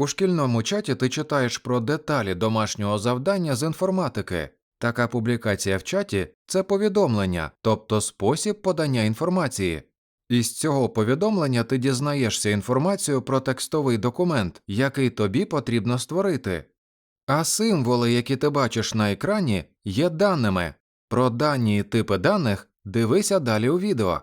У шкільному чаті ти читаєш про деталі домашнього завдання з інформатики. Така публікація в чаті це повідомлення, тобто спосіб подання інформації. Із цього повідомлення ти дізнаєшся інформацію про текстовий документ, який тобі потрібно створити. А символи, які ти бачиш на екрані, є даними. Про дані і типи даних дивися далі у відео.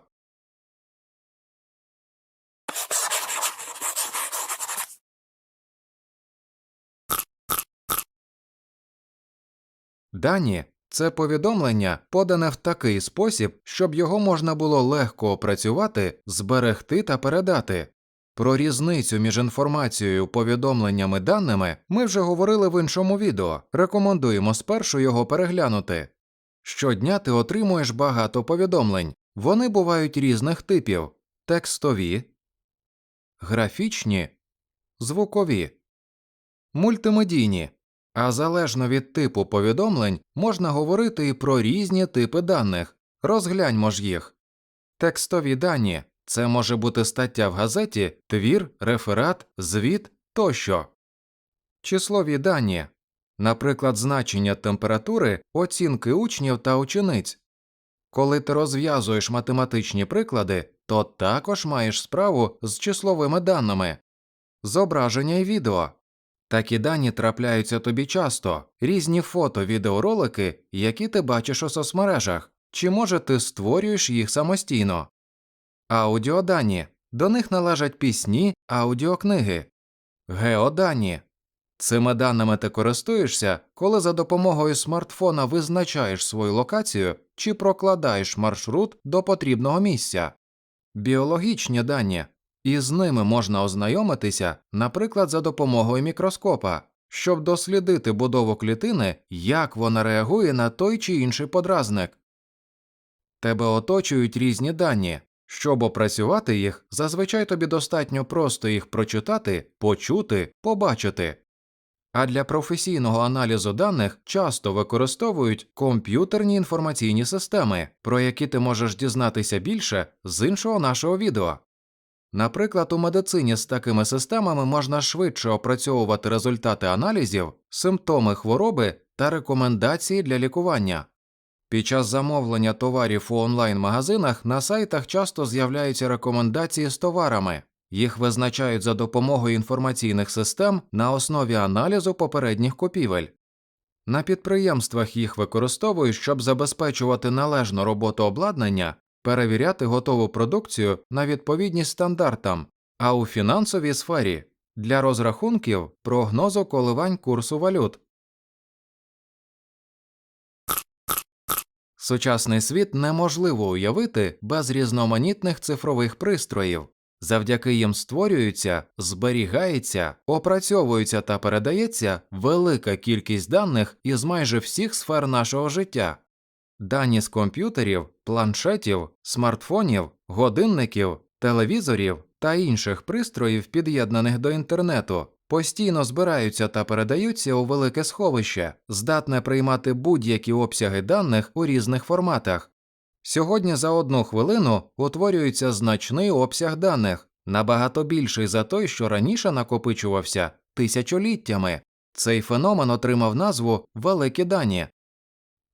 Дані це повідомлення, подане в такий спосіб, щоб його можна було легко опрацювати, зберегти та передати. Про різницю між інформацією, повідомленнями даними ми вже говорили в іншому відео. Рекомендуємо спершу його переглянути. Щодня ти отримуєш багато повідомлень. Вони бувають різних типів: текстові, графічні, звукові, мультимедійні. А залежно від типу повідомлень можна говорити і про різні типи даних. Розгляньмо ж їх. Текстові дані це може бути стаття в газеті, твір, реферат, звіт тощо. Числові дані, наприклад, значення температури, оцінки учнів та учениць. Коли ти розв'язуєш математичні приклади, то також маєш справу з числовими даними, зображення і відео. Такі дані трапляються тобі часто, різні фото, відеоролики, які ти бачиш у соцмережах, чи може ти створюєш їх самостійно. Аудіодані. До них належать пісні, аудіокниги, геодані. Цими даними ти користуєшся, коли за допомогою смартфона визначаєш свою локацію чи прокладаєш маршрут до потрібного місця, біологічні дані і з ними можна ознайомитися, наприклад, за допомогою мікроскопа, щоб дослідити будову клітини, як вона реагує на той чи інший подразник. Тебе оточують різні дані. Щоб опрацювати їх, зазвичай тобі достатньо просто їх прочитати, почути, побачити. А для професійного аналізу даних часто використовують комп'ютерні інформаційні системи, про які ти можеш дізнатися більше з іншого нашого відео. Наприклад, у медицині з такими системами можна швидше опрацьовувати результати аналізів, симптоми хвороби та рекомендації для лікування. Під час замовлення товарів у онлайн-магазинах на сайтах часто з'являються рекомендації з товарами. Їх визначають за допомогою інформаційних систем на основі аналізу попередніх купівель. На підприємствах їх використовують, щоб забезпечувати належну роботу обладнання перевіряти готову продукцію на відповідність стандартам, а у фінансовій сфері для розрахунків прогнозу коливань курсу валют. Сучасний світ неможливо уявити без різноманітних цифрових пристроїв. Завдяки їм створюється, зберігається, опрацьовується та передається велика кількість даних із майже всіх сфер нашого життя. Дані з комп'ютерів, планшетів, смартфонів, годинників, телевізорів та інших пристроїв, під'єднаних до інтернету, постійно збираються та передаються у велике сховище, здатне приймати будь-які обсяги даних у різних форматах. Сьогодні за одну хвилину утворюється значний обсяг даних, набагато більший за той, що раніше накопичувався тисячоліттями. Цей феномен отримав назву великі дані.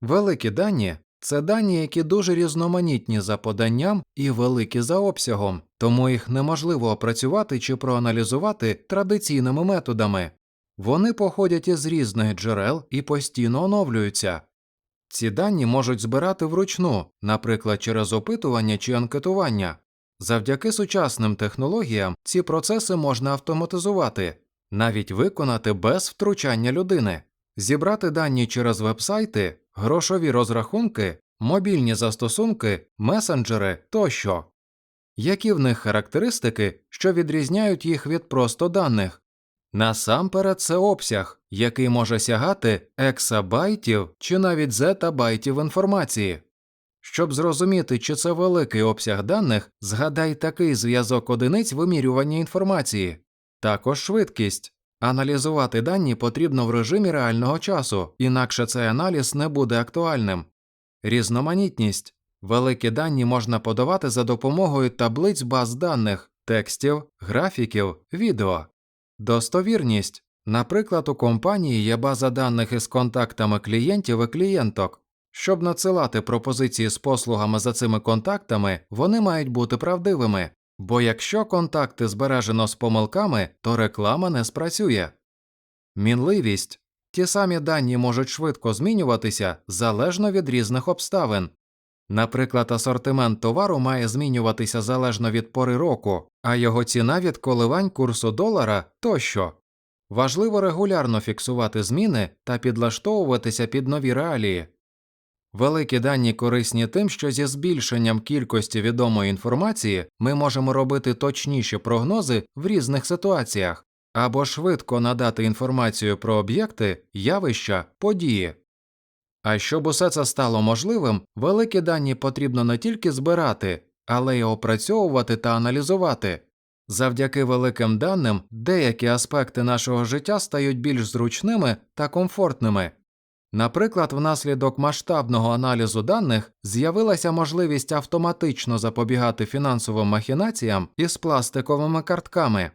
Великі дані це дані, які дуже різноманітні за поданням і великі за обсягом, тому їх неможливо опрацювати чи проаналізувати традиційними методами. Вони походять із різних джерел і постійно оновлюються. Ці дані можуть збирати вручну, наприклад, через опитування чи анкетування. Завдяки сучасним технологіям ці процеси можна автоматизувати, навіть виконати без втручання людини, зібрати дані через вебсайти грошові розрахунки, мобільні застосунки, месенджери тощо. Які в них характеристики, що відрізняють їх від просто даних? Насамперед це обсяг, який може сягати ексабайтів чи навіть зетабайтів інформації. Щоб зрозуміти, чи це великий обсяг даних, згадай такий зв'язок одиниць вимірювання інформації, також швидкість. Аналізувати дані потрібно в режимі реального часу, інакше цей аналіз не буде актуальним. Різноманітність великі дані можна подавати за допомогою таблиць баз даних, текстів, графіків, відео. Достовірність. Наприклад, у компанії є база даних із контактами клієнтів і клієнток. Щоб надсилати пропозиції з послугами за цими контактами, вони мають бути правдивими, бо якщо контакти збережено з помилками, то реклама не спрацює. Мінливість. Ті самі дані можуть швидко змінюватися залежно від різних обставин. Наприклад, асортимент товару має змінюватися залежно від пори року, а його ціна від коливань курсу долара тощо. Важливо регулярно фіксувати зміни та підлаштовуватися під нові реалії. Великі дані корисні тим, що зі збільшенням кількості відомої інформації ми можемо робити точніші прогнози в різних ситуаціях або швидко надати інформацію про об'єкти, явища, події. А щоб усе це стало можливим, великі дані потрібно не тільки збирати, але й опрацьовувати та аналізувати. Завдяки великим даним деякі аспекти нашого життя стають більш зручними та комфортними. Наприклад, внаслідок масштабного аналізу даних з'явилася можливість автоматично запобігати фінансовим махінаціям із пластиковими картками.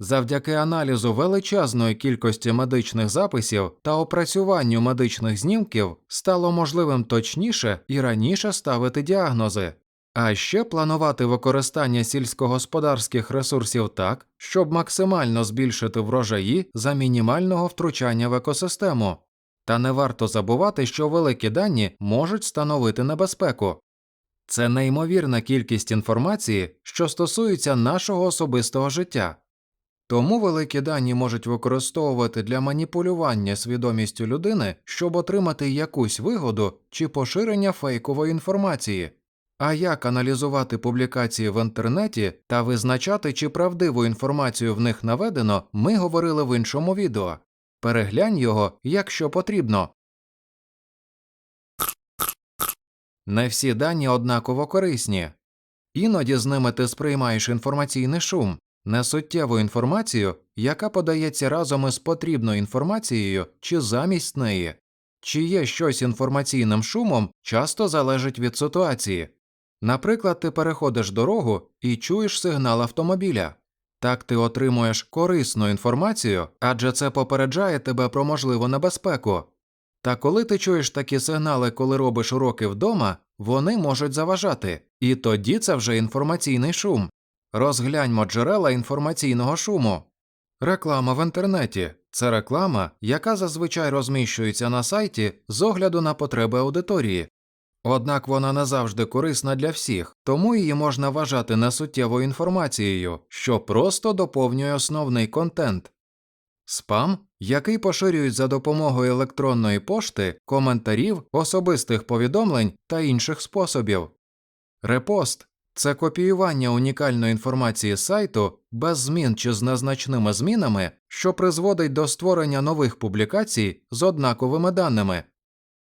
Завдяки аналізу величезної кількості медичних записів та опрацюванню медичних знімків стало можливим точніше і раніше ставити діагнози, а ще планувати використання сільськогосподарських ресурсів так, щоб максимально збільшити врожаї за мінімального втручання в екосистему. Та не варто забувати, що великі дані можуть становити небезпеку. Це неймовірна кількість інформації, що стосується нашого особистого життя. Тому великі дані можуть використовувати для маніпулювання свідомістю людини, щоб отримати якусь вигоду чи поширення фейкової інформації. А як аналізувати публікації в інтернеті та визначати, чи правдиву інформацію в них наведено, ми говорили в іншому відео. Переглянь його, якщо потрібно. Не всі дані однаково корисні. Іноді з ними ти сприймаєш інформаційний шум, несуттєву інформацію, яка подається разом із потрібною інформацією чи замість неї. Чи є щось інформаційним шумом, часто залежить від ситуації. Наприклад, ти переходиш дорогу і чуєш сигнал автомобіля. Так ти отримуєш корисну інформацію, адже це попереджає тебе про можливу небезпеку. Та коли ти чуєш такі сигнали, коли робиш уроки вдома, вони можуть заважати, і тоді це вже інформаційний шум. Розгляньмо джерела інформаційного шуму. Реклама в інтернеті це реклама, яка зазвичай розміщується на сайті з огляду на потреби аудиторії. Однак вона не завжди корисна для всіх, тому її можна вважати несуттєвою інформацією, що просто доповнює основний контент. Спам, який поширюють за допомогою електронної пошти, коментарів, особистих повідомлень та інших способів. Репост це копіювання унікальної інформації сайту без змін чи з незначними змінами, що призводить до створення нових публікацій з однаковими даними.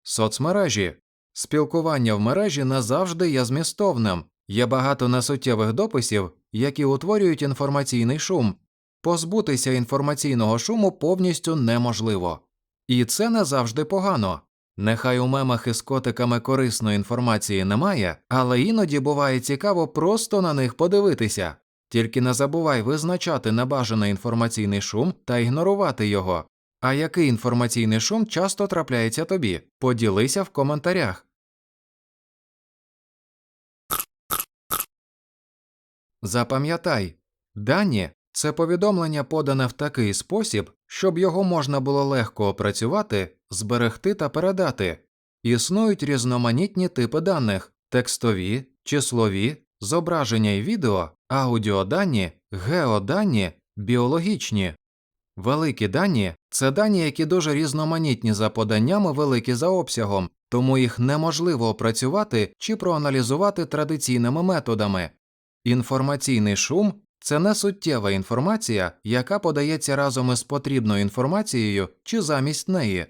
Соцмережі спілкування в мережі не завжди є змістовним, є багато несуттєвих дописів, які утворюють інформаційний шум. Позбутися інформаційного шуму повністю неможливо. І це не завжди погано. Нехай у мемах із котиками корисної інформації немає, але іноді буває цікаво просто на них подивитися. Тільки не забувай визначати небажаний інформаційний шум та ігнорувати його. А який інформаційний шум часто трапляється тобі? Поділися в коментарях. Запам'ятай, дані це повідомлення подане в такий спосіб, щоб його можна було легко опрацювати, зберегти та передати. Існують різноманітні типи даних текстові, числові, зображення і відео, аудіодані, геодані, біологічні. Великі дані це дані, які дуже різноманітні за поданнями, великі за обсягом, тому їх неможливо опрацювати чи проаналізувати традиційними методами. Інформаційний шум це не суттєва інформація, яка подається разом із потрібною інформацією чи замість неї.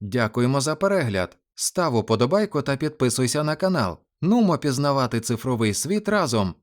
Дякуємо за перегляд. Став уподобайку та підписуйся на канал. Нумо пізнавати цифровий світ разом.